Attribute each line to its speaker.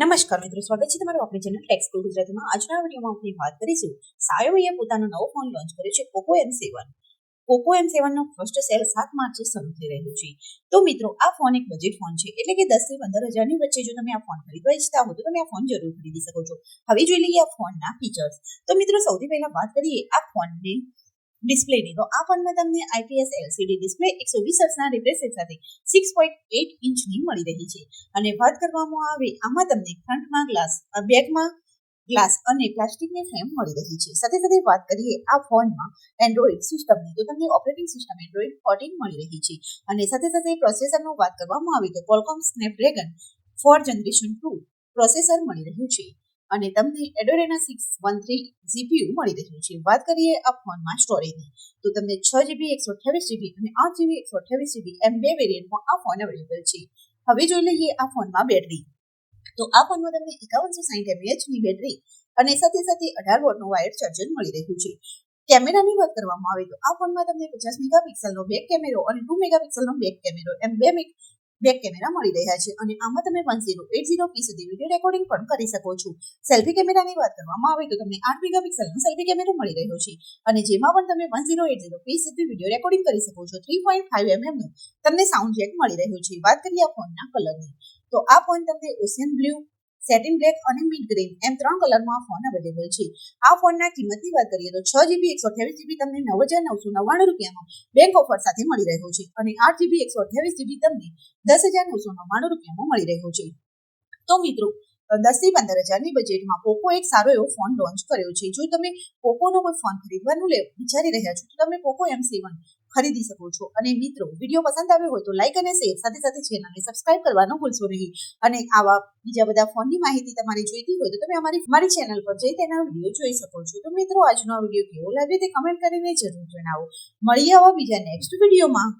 Speaker 1: નમસ્કાર મિત્રો, સ્વાગત છે તમારું આપણી ચેનલ ટેક્સ ગુજરાતીમાં. આજના વિડીયોમાં આપણે વાત કરીશું સાયોમીએ પોતાનો નવો ફોન લોન્ચ કર્યો છે Poco M seven Poco M સેવનનો first sale સાત માર્ચે શરૂ થઈ રહ્યો છે. તો મિત્રો, આ ફોન એક બજેટ ફોન છે, એટલે કે દસથી પંદર હજારની વચ્ચે જો તમે આ ફોન ખરીદવા ઈચ્છતા હો તો તમે આ ફોન જરૂર ખરીદી શકો છો. હવે જોઈ લઈએ આ ફોનના ફીચર્સ તો મિત્રો, સૌથી પહેલા વાત કરીએ આ ફોનની ડિસ્પ્લેની તો આ ફોનમાં તમને આઈપીએસ એલસીડી ડિસ્પ્લે એકસો વીસ હર્ટ્ઝના રિફ્રેશ સાથે સિક્સ પોઈન્ટ એટ ઇંચની મળી રહી છે. અને વાત કરવામાં આવે, આમાં તમને ફ્રન્ટમાં ગ્લાસ બેકમાં ગ્લાસ અને પ્લાસ્ટિકની ફ્રેમ મળી રહી છે. સાથે સાથે વાત કરીએ આ ફોનમાં એન્ડ્રોઈડ સિસ્ટમની તો તમને ઓપરેટિંગ સિસ્ટમ એન્ડ્રોઈડ ફોર્ટીન મળી રહી છે. અને સાથે સાથે પ્રોસેસરનો વાત કરવામાં આવે તો Qualcomm Snapdragon four generation two processor મળી રહ્યું છે. અને તમને એડોરેના સિક્સ વન થ્રી જીપીયુ મળી રહ્યું છે. વાત કરીએ આ ફોનમાં સ્ટોરેજની તો તમને છ જીબી એકસો અઠ્યાવીસ જીબી અને આઠ જીબી એકસો અઠ્યાવીસ જીબી એમ બે વેરિયન્ટમાં આ ફોન અવેલેબલ છે. હવે જોઈ લઈએ આ ફોનમાં બેટરી તો આ ફોનમાં તમને એકાવનસો સાઠ એમએચની બેટરી અને સાથે સાથે અઢાર વોટનું વાયર ચાર્જર મળી રહ્યું છે. કેમેરાની વાત કરવામાં આવે તો આ ફોનમાં તમને પચાસ મેગાપિક્સલનો બેક કેમેરો અને ટુ મેગાપિક્સલનો બેક કેમેરો એમ બે બેક કેમેરા મળી રહ્યા છે અને આમાં તમે one zero eight zero P સુધી વીડિયો રેકોર્ડિંગ પણ કરી શકો છો. સેલ્ફી કેમેરાની વાત કરવામાં આવે તો તમને આઠ મેગાપિક્સલનો સેલ્ફી કેમેરો મળી રહ્યો છે અને જેમાં પણ તમે one zero eight zero P સુધી વીડિયો રેકોર્ડિંગ કરી શકો છો થ્રી પોઈન્ટ ફાઈવ એમએમનો તમને સાઉન્ડ જેક મળી રહ્યો છે. વાત કરીએ આ ફોનના કલરની તો આ ફોન તમને ઓશિયન બ્લુ સેટિન બ્લેક અને મિડ ગ્રીન એમ ત્રણ કલરમાં ફોન અવેલેબલ છે. આ ફોનના કિંમતની વાત કરીએ તો છ જીબી એકસો અઠ્યાવીસ જીબી તમને નવ હજાર નવસો નવ્વાણું રૂપિયામાં બેંક ઓફર સાથે મળી રહ્યો છે. અને આઠ જીબી એકસો અઠ્યાવીસ જીબી તમને દસ હજાર નવસો નવ્વાણું રૂપિયામાં મળી રહ્યો છે. તો મિત્રો, દસથી પંદર હજારની બજેટમાં પોકો એક સારો એવો ફોન લોન્ચ કર્યો છે. જો તમે પોકોનો કોઈ ફોન ખરીદવાનું લે, વિચારી રહ્યા છો, તો તમે પોકો એમ સેવન ખરીદી શકો છો. અને મિત્રો, વીડિયો પસંદ આવ્યો હોય તો લાઈક અને શેર સાથે સાથે ચેનલને સબસ્ક્રાઇબ કરવાનું ભૂલશો નહીં. અને આવા બીજા બધા ફોનની માહિતી તમારે જોઈતી હોય તો તમે અમારી મારી ચેનલ પર જઈ તેના વીડિયો જોઈ શકો છો. તો મિત્રો, આજનો આ વીડિયો કેવો લાગ્યો તે કમેન્ટ કરીને જરૂર જણાવો. મળીએ આવા બીજા નેક્સ્ટ વિડીયોમાં.